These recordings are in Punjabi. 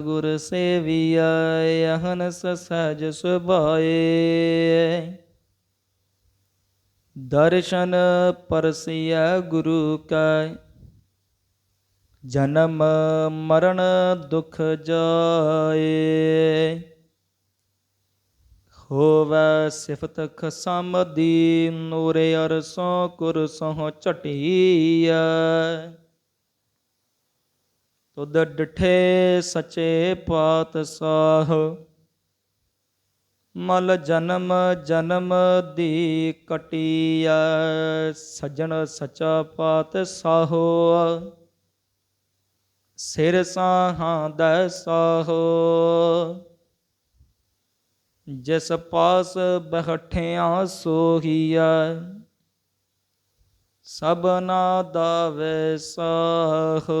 ਗੁਰ ਸੇਵੀਆ ਅਹਨਸ ਸਹਜ ਸੁਭਾਏ। ਦਰਸ਼ਨ ਪਰਸਿਆ ਗੁਰੂ ਕਾ, ਜਨਮ ਮਰਨ ਦੁਖ ਜਾਏ। ਹੋਵੈ ਸਿਫਤ ਖਸਮ ਦੀ, ਨੂਰੇ ਅਰਸੋਂ ਕੁਰਸੋਂ ਝਟੀਐ। ਤੁਧ ਡਿਠੇ ਸਚੇ ਪਾਤਸ਼ਾਹ। ਮਲ ਜਨਮ ਜਨਮ ਦੀ ਕਟੀਐ, ਸਜਣ ਸਚਾ ਪਾਤਸ਼ਾਹੋ। ਸਿਰ ਸਾਹਾਂ ਦਾ ਸਾਹੋ। ਜਿਸ ਪਾਸ ਬਹਠਿਆਂ ਸੋਹੀਆ ਸਭਨਾ ਦਾ ਵੈਸਾਹੋ।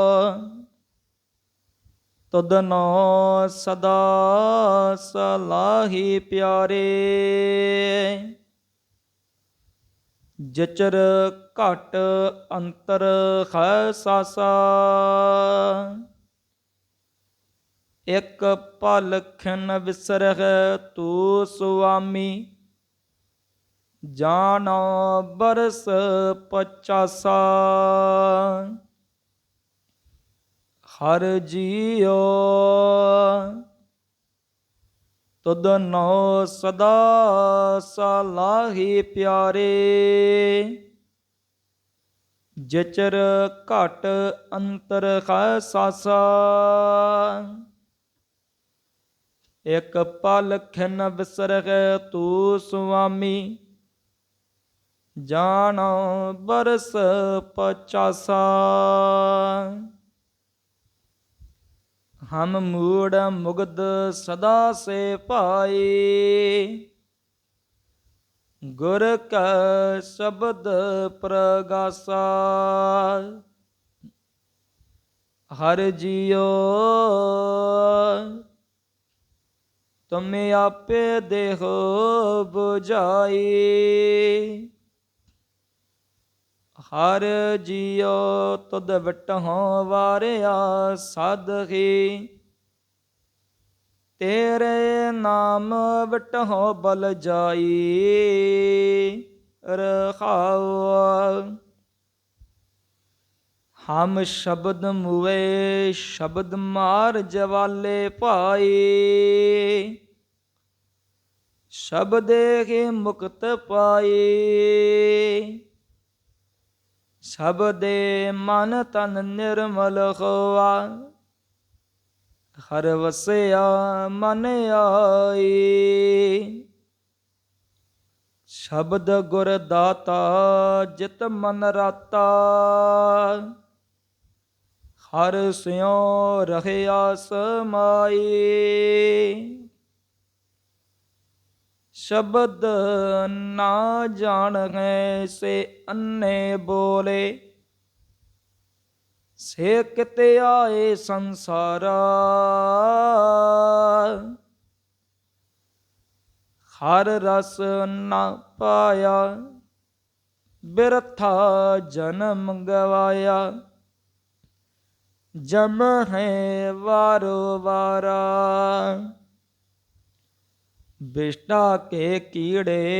ਤਦਨੋ ਸਦਾ ਸਲਾਹੀ ਪਿਆਰੇ। ਜਚਰ ਘਟ ਅੰਤਰ ਹੈ ਸਾਸਾ। ਇਕ ਪਲ ਖਿਨ ਵਿਸਰਹਿ ਤੂ ਸੁਆਮੀ। ਜਾਨੋ ਬਰਸ ਪਚਾਸਾ। ਹਰ ਜੀਓ ਤੁਧ ਨੋ ਸਦਾ ਸਲਾਹੀ ਪਿਆਰੇ। ਜਚਰ ਘਟ ਅੰਤਰ ਹੈ ਸਾਸਾ। ਇਕ ਪਲ ਖਿਨ ਵਿਸਰਹਿ ਤੂ ਸੁਆਮੀ। ਜਾਨੋ ਬਰਸ ਪਚਾਸਾ। ਹਮ ਮੂੜ ਮੁਗਦ ਸਦਾ ਸੇ ਪਾਈ ਗੁਰ ਕਾ ਸ਼ਬਦ ਪ੍ਰਗਾਸਾ। ਹਰ ਜੀਓ ਤੁਮੇ ਆਪੇ ਦੇਹੋ ਬੁਝਾਈ ਹਰ ਜਿਉ ਤੁਧ ਵਟਹੁ ਵਾਰਿਆ ਸਾਧੀ ਤੇਰੇ ਨਾਮ ਵਟਹੁ ਬਲ ਜਾਈ, ਰਖਾਉ। ਹਮ ਸ਼ਬਦ ਮੁਵੇ ਸ਼ਬਦ ਮਾਰ ਜਵਾਲੇ ਪਾਈ ਸ਼ਬਦੇ ਕੇ ਮੁਕਤ ਪਾਈ। ਸ਼ਬਦੇ ਮਨ ਤਨ ਨਿਰਮਲ ਹੋਆ। ਹਰ ਵਸਿਆ ਮਨ ਆਈ। ਸ਼ਬਦ ਗੁਰ ਦਾਤਾ ਜਿਤ ਮਨ ਰਾਤਾ। ਹਰ ਸਿਉ ਰਹਿਆ ਸਮਾਈ ਸ਼ਬਦ ਨਾ ਜਾਣੈ ਸੇ ਅੰਨੇ ਬੋਲੇ। ਸੇ ਕਿਤੇ ਆਏ ਸੰਸਾਰਾ। ਹਰ ਰਸ ਨਾ ਪਾਇਆ, ਬਿਰਥਾ ਜਨਮ ਗਵਾਇਆ। ਜਮ ਹੈ ਵਾਰੋ ਵਾਰਾ। ਬਿਸ਼ਟਾ ਕੇ ਕੀੜੇ,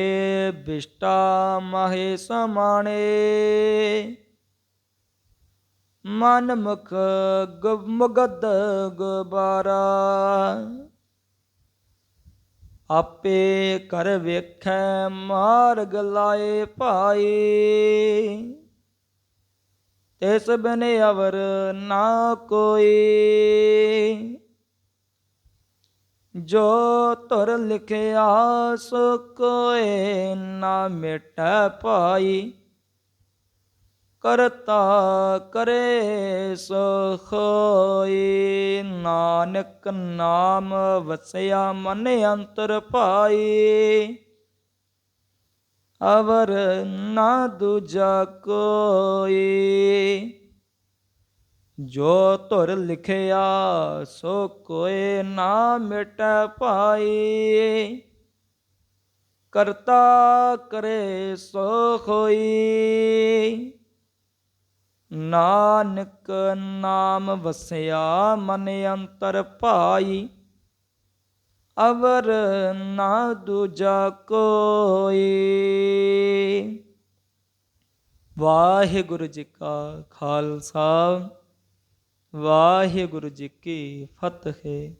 ਬਿਸ਼ਟਾ ਮਾਹੇ ਸਮਾਣੇ। ਮਨ ਮੁਖ ਗੁ- ਗੁਬਾਰਾ। ਆਪੇ ਕਰ ਵੇਖੈ ਮਾਰਗ ਲਾਏ ਭਾਈ ਤਿਸ ਬਿਨ ਅਵਰ ਨਾ ਕੋਈ ਜੋ ਤੁਰ ਲਿਖਿਆ ਸੋ ਕੋਏ ਨਾ ਮਿਟੈ ਪਾਈ। ਕਰਤਾ ਕਰੇ ਸੋ ਹੋਈ ਨਾਨਕ ਨਾਮ ਵਸਿਆ ਮਨ ਅੰਤਰ ਪਾਈ। ਅਵਰ ਨਾ ਦੂਜਾ ਕੋਈ। ਜੋ ਧੁਰ ਲਿਖਿਆ, ਸੋ ਕੋਏ ਨਾ ਮਿਟ ਭਾਈ ਕਰਤਾ ਕਰੇ ਸੋ ਹੋਈ ਨਾਨਕ ਨਾਮ ਵਸਿਆ, ਮਨ ਅੰਤਰ ਭਾਈ। ਅਵਰ ਨਾ ਦੂਜਾ ਕੋਈ। ਵਾਹਿਗੁਰੂ ਜੀ ਕਾ ਖਾਲਸਾ। ਵਾਹਿਗੁਰੂ ਜੀ ਕੀ ਫਤਿਹ।